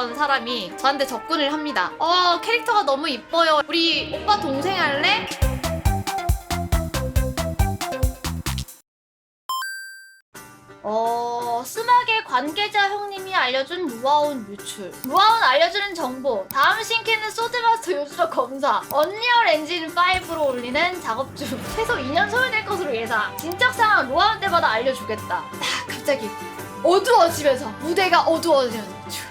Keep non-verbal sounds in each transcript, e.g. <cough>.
어떤 사람이 저한테 접근을 합니다. 어, 캐릭터가 너무 이뻐요. 우리 오빠 동생 할래? 어, 스마게 관계자 형님이 알려준 루아온 유출. 루아온 알려주는 정보. 다음 신캐는 소드마스터 유저 검사. 언리얼 엔진 5로 올리는 작업 중. 최소 2년 소요될 것으로 예상. 진작 상황 루아온 때마다 알려주겠다. 아, 갑자기 어두워지면서 무대가 어두워지면서 촤.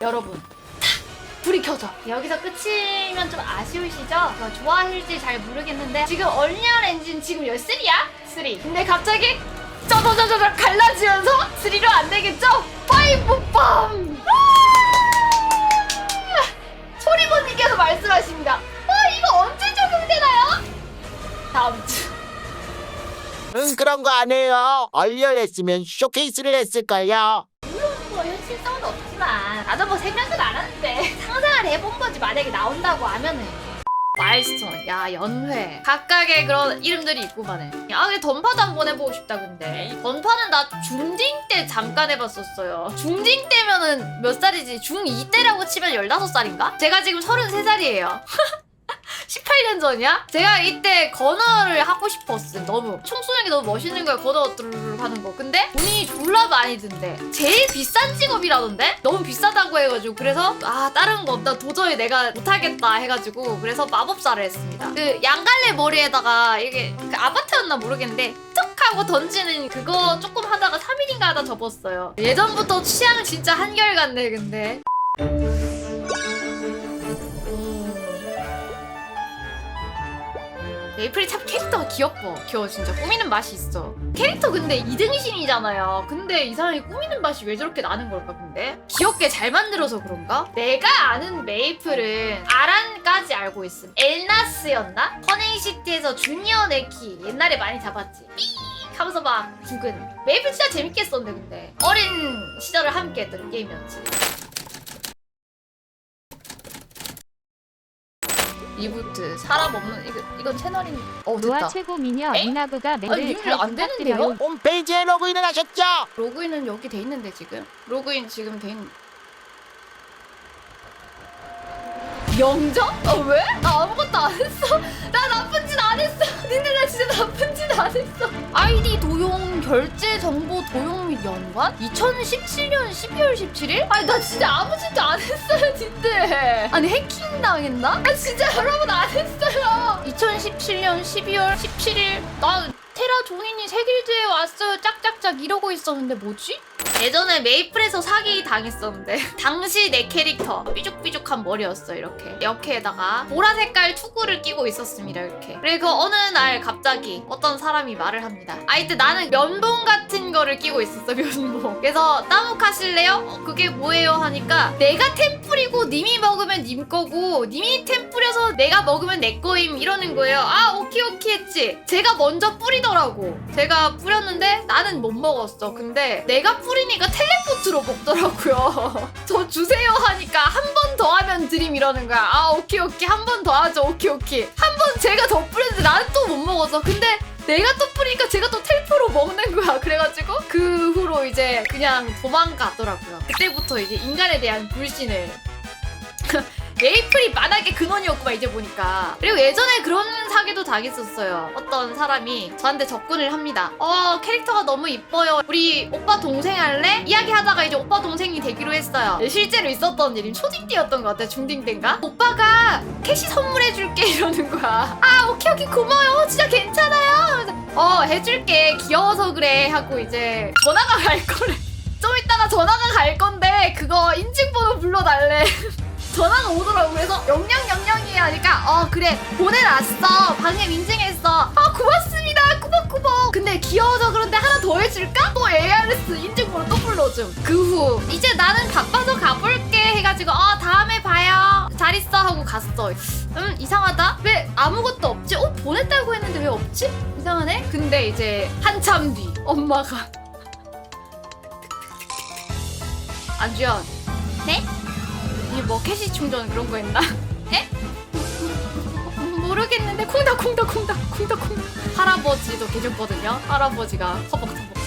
여러분 탁! 불이 켜져 여기서 끝이면 좀 아쉬우시죠? 저 좋아하실지 잘 모르겠는데 지금 얼리얼 엔진 지금 몇 3야? 3 근데 갑자기 저저저저 갈라지면서 3로 안 되겠죠? 5 빰! 소리보님께서 말씀하십니다 아 이거 언제 적용되나요? 다음 주 응 그런 거 안 해요. 얼리얼 했으면 쇼케이스를 했을걸요. 나도 뭐 생각은 안 하는데 상상을 해본 거지 만약에 나온다고 하면은. 마일스톤, 야 연회. 각각의 그런 이름들이 있구만해. 야 근데 던파도 한번 해보고 싶다 근데. 던파는 나 중딩 때 잠깐 해봤었어요. 중딩 때면은 몇 살이지? 중2 때라고 치면 15살인가? 제가 지금 33살이에요 <laughs> 18년 전이야? 제가 이때 건어를 하고 싶었어 너무 총 쏘는 게 너무 멋있는 거야 건어 뚜루룩 하는 거. 근데 돈이 졸라 많이 든대. 제일 비싼 직업이라던데? 너무 비싸다고 해가지고. 그래서 아 다른 거 없다. 도저히 내가 못하겠다 해가지고. 그래서 마법사를 했습니다. 그 양갈래 머리에다가 이게 그 아바타였나 모르겠는데 툭 하고 던지는 그거 조금 하다가 3일인가 하다 접었어요. 예전부터 취향 진짜 한결같네 근데 메이플이 참 캐릭터가 귀엽고 귀여워 진짜. 꾸미는 맛이 있어. 캐릭터 근데 2등 신이잖아요. 근데 이 사람이 꾸미는 맛이 왜 저렇게 나는 걸까 근데? 귀엽게 잘 만들어서 그런가? 내가 아는 메이플은 아란까지 알고 있음. 엘나스였나? 커넥시티에서 주니어 네키 옛날에 많이 잡았지. 삐 하면서 막 죽은 메이플 진짜 재밌게 했었는데 근데. 어린 시절을 함께 했던 게임이었지 리부트 사람 없는 이거 이건 채널인 어 노아 됐다 최고 미녀 에? 이나그가 아니, 매를 이거 잘 안 되는데요? 부탁드려요. 홈페이지에 로그인을 하셨죠? 로그인은 여기 돼 있는데 지금 로그인 지금 돼 있는 영정? 아 왜? 나 아무것도 안 했어 나 나쁜 짓 안 했어 근데 나 진짜 나쁜 짓 안 했어 아이디 도용 결제 정보 도용 및 연관 2017년 12월 17일? 아니 나 진짜 아무 짓도 안 했어요 진짜 아니 해킹 당했나? 아 진짜 여러분 안 했어요 2017년 12월 17일 나 테라 종이니 세길드에 왔어요 짝짝짝 이러고 있었는데 뭐지? 예전에 메이플에서 사기 당했었는데 <laughs> 당시 내 캐릭터 삐죽삐죽한 머리였어 이렇게 역해에다가 보라 색깔 투구를 끼고 있었습니다 이렇게 그리고 어느 날 갑자기 어떤 사람이 말을 합니다 아 이때 나는 면봉 같은 거를 끼고 있었어 <laughs> 면봉 그래서 따묵 하실래요? 어, 그게 뭐예요? 하니까 내가 템플이고 님이 먹으면 님 거고 님이 템플여서 내가 먹으면 내 거임 이러는 거예요. 아 오케이 오케이 했지. 제가 먼저 뿌리더라고. 제가 뿌렸는데 나는 못 먹었어. 근데 내가 뿌리니까 텔레포트로 먹더라고요. <laughs> 저 주세요 하니까 한 번 더 하면 드림 이러는 거야. 아 오케이 오케이. 한번 더 하죠. 오케이 오케이. 한번 제가 더 뿌렸는데 나는 또 못 먹었어. 근데 내가 또 뿌리니까 제가 또 텔포로 먹는 거야. <laughs> 그래가지고 그 후로 이제 그냥 도망가더라고요. 그때부터 이제 인간에 대한 불신을 <laughs> 메이플이 만약에 근원이었구만 이제 보니까. 그리고 예전에 그런 사기도 당했었어요. 어떤 사람이 저한테 접근을 합니다. 어 캐릭터가 너무 이뻐요. 우리 오빠 동생 할래? 이야기하다가 이제 오빠 동생이 되기로 했어요. 실제로 있었던 일이 초딩 때였던 것 같아 중딩 때인가? 오빠가 캐시 선물해줄게 <laughs> 이러는 거야. 아 오케이 오케이. 고마워요. 진짜 괜찮아요. 어 해줄게. 귀여워서 그래. 하고 이제 전화가 갈 거래. <laughs> 좀 이따가 전화가 갈 건데 그거 인증번호 불러달래 <laughs> 전화가 오더라고. 그래서 영영영영이 하니까 어 그래. 보내놨어. 방금 인증했어. 아 고맙습니다. 꾸벅꾸벅. 근데 귀여워서 그런데 하나 더 해줄까? 또 ARS 인증번호 또 불러줌 그 후 이제 나는 바빠서 가볼게. 해가지고 어 다음에 봐요. 잘 있어. 하고 갔어. 음 이상하다. 왜 아무것도 없지? 어 보냈다고 했는데 왜 없지? 이상하네. 근데 이제 한참 뒤 엄마가. <laughs> 안주연. 네? 뭐 캐시 충전 그런 거 했나? <laughs> 에? 모르겠는데 콩닥콩닥콩닥 콩닥콩닥 할아버지도 계셨거든요 할아버지가 허벅허벅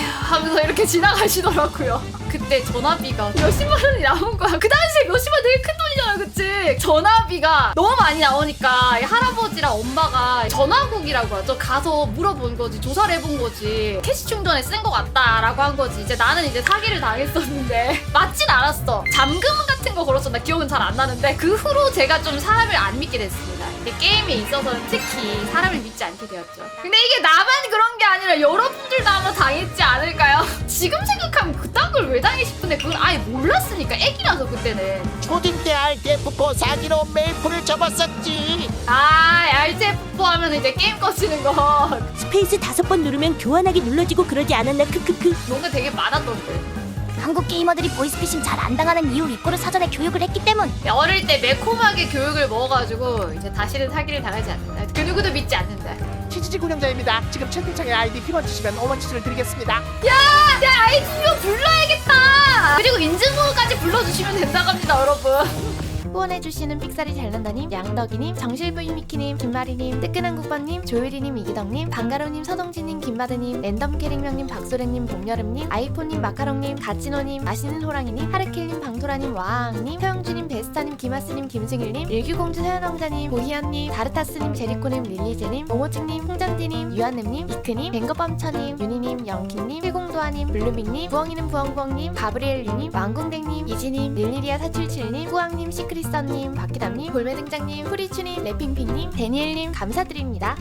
하면서 이렇게 지나가시더라고요. 그때 전화비가 몇십만 원이 나온 거야. 그 당시에 몇십만 원 되게 큰 돈이잖아, 그치? 전화비가 너무 많이 나오니까 이 할아버지랑 엄마가 전화국이라고 하죠. 가서 물어본 거지, 조사를 해본 거지. 캐시 충전에 쓴 거 같다라고 한 거지. 이제 나는 이제 사기를 당했었는데 <laughs> 맞진 않았어. 잠금 같은 거 걸었어. 나 기억은 잘 안 나는데 그 후로 제가 좀 사람을 안 믿게 됐습니다. 게임에 있어서는 특히 사람을 믿지 않게 되었죠. 근데 이게 나만 그런 게 아니라 여러분들도 아마 당했지 않을까요? <laughs> 지금 생각하면 그딴 걸 왜 당해 싶은데 그걸 아예 몰랐으니까 애기라서 그때는 초딩 때 RTF4 사기로 메이플을 접었었지. 아 RTF4 하면 이제 게임 꺼지는 거 스페이스 다섯 번 누르면 교환하기 눌러지고 그러지 않았나 크크크 뭔가 되게 많았던데 한국 게이머들이 보이스피싱 잘 안 당하는 이유 이꼬를 사전에 교육을 했기 때문. 어릴 때 매콤하게 교육을 먹어가지고 이제 다시는 사기를 당하지 않는다. 그 누구도 믿지 않는다. 치즈지 운영자입니다. 지금 채팅창에 아이디 피번 치시면 5원 치즈를 드리겠습니다. 야 아이디로 불러야겠다! 그리고 인증번호까지 불러주시면 된다고 합니다 여러분 후원해주시는 픽사리 잘난다님, 양덕이님, 정실부이미키님, 김마리님, 뜨끈한 국밥님, 조유리님, 이기덕님, 방가로님, 서동진님, 김마드님, 랜덤 캐릭명님, 박소랭님, 봄여름님, 아이폰님, 마카롱님, 가찌노님, 맛있는 호랑이님, 하르킬님, 방토라님, 와앙님, 서영주님, 베스타님, 김하스님, 김승일님, 일규공주 서현왕자님, 고희연님, 다르타스님, 제리코님, 릴리제님, 모모칭님, 홍장디님, 유한nem님, 이크님, 뱅거밤처님, 유니님, 영킹님, 필공도아님, 블루밍님, 부엉이는 부엉부엉님, 가브리엘유님, 왕궁댕님, 이지님, 릴리리아 477님, 후왕님, 시크 리썸님, 박기담님, 볼매등장님, 후리추님, 래핑핑님, 데니엘님 감사드립니다.